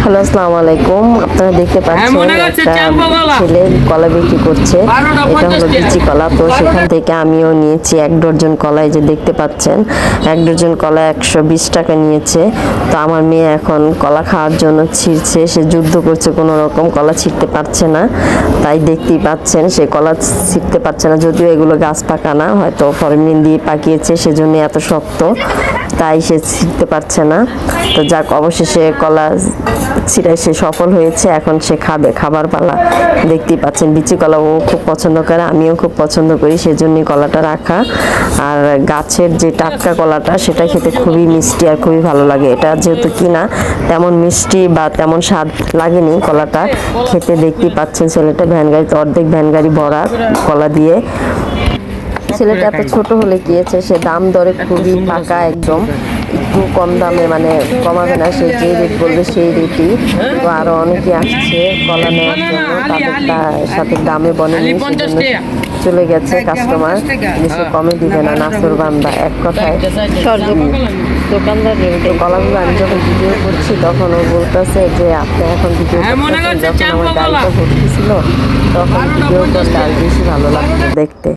Hello আসসালামু আলাইকুম। আপনারা দেখতে পাচ্ছেন একটা ছেলে কলা বিক্রি করছে। এটা হলো বিচি কলা। তো সেখান থেকে আমিও নিয়েছি এক ডজন কলা যে দেখতে পাচ্ছেন। এক ডজন কলা একশো বিশ টাকা নিয়েছে। তো আমার মেয়ে এখন কলা খাওয়ার জন্য ছিঁড়ছে। সে যুদ্ধ করছে কোনো রকম কলা ছিঁড়তে পারছে না। তাই দেখতেই পাচ্ছেন সে কলা ছিঁড়তে পারছে না। যদিও এগুলো গাছ পাকা না হয়তো ফরমিন দিয়ে পাকিয়েছে সেজন্য এত শক্ত। তাই সে ছিঁড়তে পারছে না। তো যাক অবশেষে কলা ছিঁড়ায় সে সফল হয়েছে, এখন সে খাবে খাবার পালা। দেখতেই পাচ্ছেন, বিচি কলা ও খুব পছন্দ করে, আমিও খুব পছন্দ করি, সেজন্যই কলাটা রাখা। আর গাছের যে টাটকা কলাটা, সেটা খেতে খুবই মিষ্টি আর খুবই ভালো লাগে। এটা যেহেতু কিনা, তেমন মিষ্টি বা তেমন স্বাদ লাগেনি কলাটা। খেতে দেখতেই পাচ্ছেন ছেলেটা ভ্যান গাড়িতে, অর্ধেক ভ্যান গাড়ি ভরা কলা দিয়ে। ছেলেটা এত ছোট হলে গিয়েছে সে দাম দরে খুবই পাকা একদম। একটু কম দামে মানে কমাবে না সে যে রেট বলবে সেই রেটই তো আরও অনেকে আসছে কলা নেওয়ার জন্য তাদের সাথে দামে বনেনি সেজন্য চলে গেছে কাস্টমার সে কমে দিবে না নাসর বান্দা এক কথায়। দোকানদার তো কলাগুলো আমি যখন ভিডিও করছি তখন ও বলতেছে যে আপনি এখন ভিডিও হ্যাঁ, যখন আমার চ্যাম্পো কলা। গাড়িটা ভর্তি ছিল তখন ভিডিও করতে আর বেশি ভালো লাগতো দেখতে।